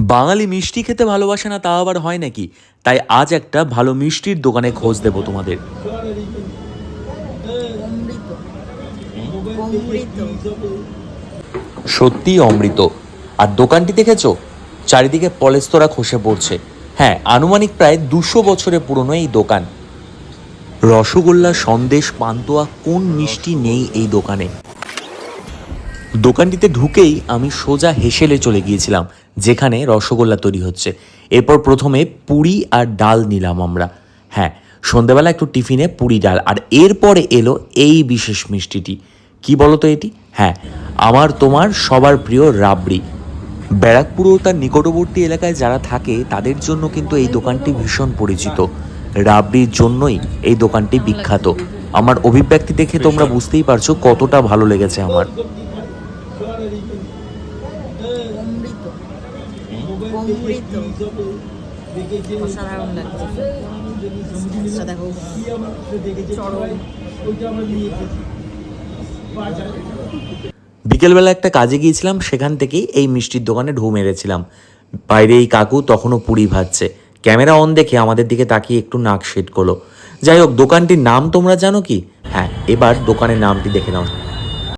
বাঙালি মিষ্টি খেতে ভালোবাসে না, তা আবার হয় নাকি? তাই আজ একটা ভালো মিষ্টির দোকানে খোঁজ দেবো তোমাদের। সত্যি অমৃত। আর দোকানটি দেখেছ? চারিদিকে পলেস্তরা খসে পড়ছে। হ্যাঁ আনুমানিক প্রায় দুশো বছরের পুরনো এই দোকান। রসগোল্লা, সন্দেশ, পান্তুয়া, কোন মিষ্টি নেই এই দোকানে? দোকানটিতে ঢুকেই আমি সোজা হেসেলে চলে গিয়েছিলাম, যেখানে রসগোল্লা তৈরি হচ্ছে। এরপর প্রথমে পুরি আর ডাল নিলাম আমরা। হ্যাঁ সন্ধেবেলা একটু টিফিনে পুরি, ডাল। আর এরপরে এলো এই বিশেষ মিষ্টিটি। কি তো এটি? হ্যাঁ আমার, তোমার, সবার প্রিয় রাবড়ি। ব্যারাকপুর ও তার নিকটবর্তী এলাকায় যারা থাকে, তাদের জন্য কিন্তু এই দোকানটি ভীষণ পরিচিত। রাবড়ির জন্যই এই দোকানটি বিখ্যাত। আমার অভিব্যক্তি দেখে তোমরা বুঝতেই পারছ কতটা ভালো লেগেছে আমার। বিকেলবেলা একটা কাজে গিয়েছিলাম, সেখান থেকেই এই মিষ্টির দোকানে ঢু মেরেছিলাম। বাইরে এই কাকু তখনও পুরি ভাজছে। ক্যামেরা অন দেখে আমাদের দিকে তাকিয়ে একটু নাক সেট করল। যাই হোক, দোকানটির নাম তোমরা জানো কি? হ্যাঁ এবার দোকানের নামটি দেখে নাও।